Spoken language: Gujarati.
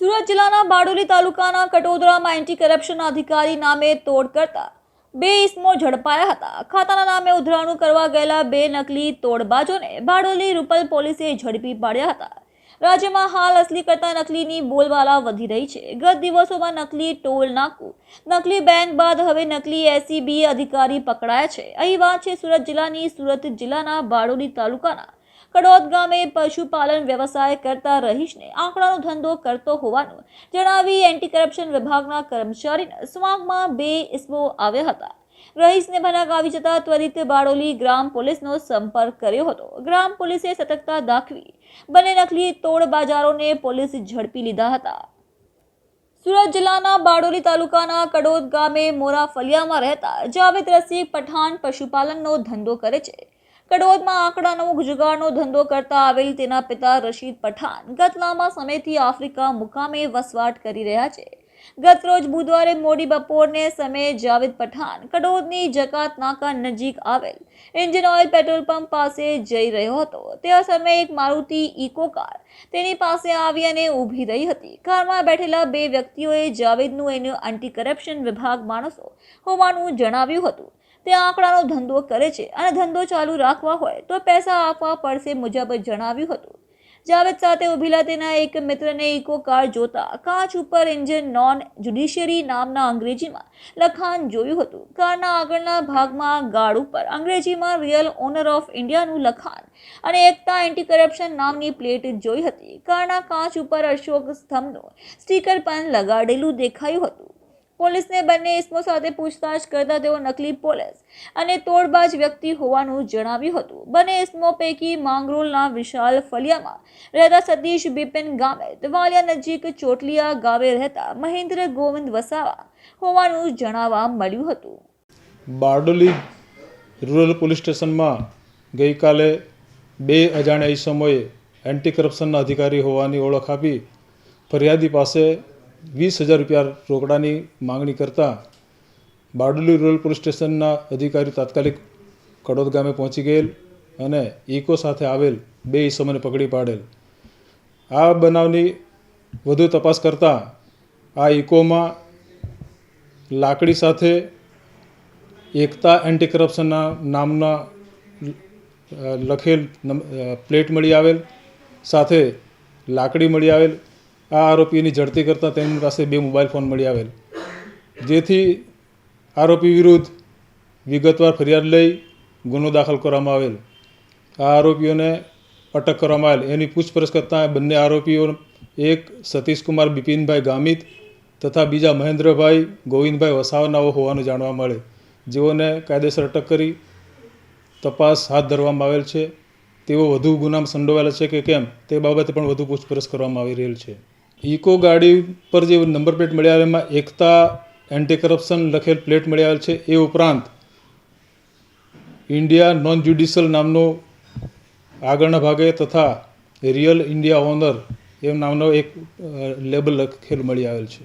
સુરત જિલ્લાના બારડોલી તાલુકાના કટોદરામાં એન્ટી કરપ્શન અધિકારી નામે તોડ કરતા બે ઇસમો ઝડપાયા હતા. ખાતાના નામે ઉધરાણું કરવા ગયેલા બે નકલી તોડબાજોને બારડોલી રૂપલ પોલીસે ઝડપી પાડ્યા હતા. રાજ્યમાં હાલ અસલી કરતા નકલીની બોલબાલા વધી રહી છે. ગત દિવસોમાં નકલી ટોલ નાકું, નકલી બેંક બાદ હવે નકલી એસીબી અધિકારી પકડાયા છે. અહીં વાત છે સુરત જિલ્લાની સુરત જિલ્લાના બારડોલી તાલુકાના કડોદ ગામે પશુપાલન વ્યવસાય કરતા રહીશને આંકડાનો ધંધો કરતો હોવાનું જણાવી એન્ટી કરપ્શન વિભાગના કર્મચારીને સ્વાગમાં બે ઇસમો આવ્યા હતા. રહીશને ભનક આવી જતા ત્વરિત બારડોલી ગ્રામ પોલીસનો સંપર્ક કર્યો હતો. ગ્રામ પોલીસે સતર્કતા દાખવી બંને નકલી તોડ બાજારોને પોલીસ ઝડપી લીધા હતા. સુરત જિલ્લાના બારડોલી તાલુકાના કડોદ ગામે મોરા ફલિયામાં રહેતા જાવેદ રસિક પઠાણ પશુપાલનનો ધંધો કરે છે. કડોદમાં આંકડાનો જુગારનો ધંધો કરતા આવેલ તેના પિતા રશીદ પઠાણ ગત લાંબા સમયથી આફ્રિકા મુકામે વસવાટ કરી રહ્યા છે. ગત રોજ બુધવારે મોડી બપોરને સમયે જાવેદ પઠાણ કડોદની જકાત નાકા નજીક આવેલ ઇન્જિન ઓઇલ પેટ્રોલ પંપ પાસે જઈ રહ્યો હતો. તે સમયે એક મારુતિ ઇકો કાર તેની પાસે આવી અને ઊભી રહી હતી. કારમાં બેઠેલા બે વ્યક્તિઓએ જાવેદનું એનું એન્ટી કરપ્શન વિભાગ માણસો હોવાનું જણાવ્યું હતું. તે આંકડાનો ધંધો કરે છે અને ધંધો ચાલુ રાખવા હોય તો પૈસા આપવા પડશે મુજબ જણાવ્યું હતું. જાવેદ સાથે ઉભેલા તેના એક મિત્રને ઇકો કાર જોતા કાચ ઉપર એન્જિન નોન જ્યુડિશિયરી નામના અંગ્રેજીમાં લખાણ જોયું હતું. કારના આગળના ભાગમાં ગાર્ડ ઉપર અંગ્રેજીમાં રિયલ ઓનર ઓફ ઇન્ડિયાનું લખાણ અને એકતા એન્ટી કરપ્શન નામની પ્લેટ જોઈ હતી. કારના કાચ ઉપર અશોક સ્તંભનું સ્ટીકર પણ લગાડેલું દેખાયું હતું. પોલીસને બંને ઇસમો સાથે પૂછતાછ કરતા તેઓ નકલી પોલીસ અને તોડબાજ વ્યક્તિ હોવાનું જણાવ્યું હતું. બંને ઇસમો પૈકી માંગરોલના વિશાલ ફલિયામાં રહેતા સતીશ બિપિન ગામે વાલિયા નજીક ચોટલિયા ગામે રહેતા મહેન્દ્ર ગોવિંદ વસાવા હોવાનું જણાવવા મળ્યું હતું. બારડોલી રૂરલ પોલીસ સ્ટેશનમાં ગઈકાલે બે અજાણ્યા ઈસમોએ એન્ટી કરપ્શનના અધિકારી હોવાની ઓળખ આપી ફરિયાદી પાસે વીસ હજાર રૂપિયા રોકડાની માંગણી કરતાં બારડોલી રૂરલ પોલીસ સ્ટેશનના અધિકારી તાત્કાલિક કડોદ ગામે પહોંચી ગયેલ અને ઇકો સાથે આવેલ બે ઈસમોને પકડી પાડેલ. આ બનાવની વધુ તપાસ કરતાં આ ઇકોમાં લાકડી સાથે એકતા એન્ટી કરપ્શનના નામના લખેલ પ્લેટ મળી આવેલ, સાથે લાકડી મળી આવેલ આ આરોપીની ઝડપી કરતાં તેમની પાસે બે મોબાઈલ ફોન મળી આવેલ. જેથી આરોપી વિરુદ્ધ વિગતવાર ફરિયાદ લઈ ગુનો દાખલ કરવામાં આવેલ. આ આરોપીઓને અટક કરવામાં આવેલ. એની પૂછપરછ કરતાં બંને આરોપીઓ એક સતીશકુમાર બિપિનભાઈ ગામિત તથા બીજા મહેન્દ્રભાઈ ગોવિંદભાઈ વસાવનાઓ હોવાનું જાણવા મળે. જેઓને કાયદેસર અટક કરી તપાસ હાથ ધરવામાં આવેલ છે. તેઓ વધુ ગુનામાં સંડોવાયેલા છે કે કેમ તે બાબતે પણ વધુ પૂછપરછ કરવામાં આવી રહેલ છે. ઇકો ગાડી પર જે નંબર પ્લેટ મળી આવે એમાં એકતા એન્ટી કરપ્શન લખેલ પ્લેટ મળી આવેલ છે. એ ઉપરાંત ઇન્ડિયા નોન જ્યુડિશિયલ નામનો આગળના ભાગે તથા રિયલ ઇન્ડિયા ઓનર એમ નામનો એક લેબલ લખેલ મળી આવેલ છે.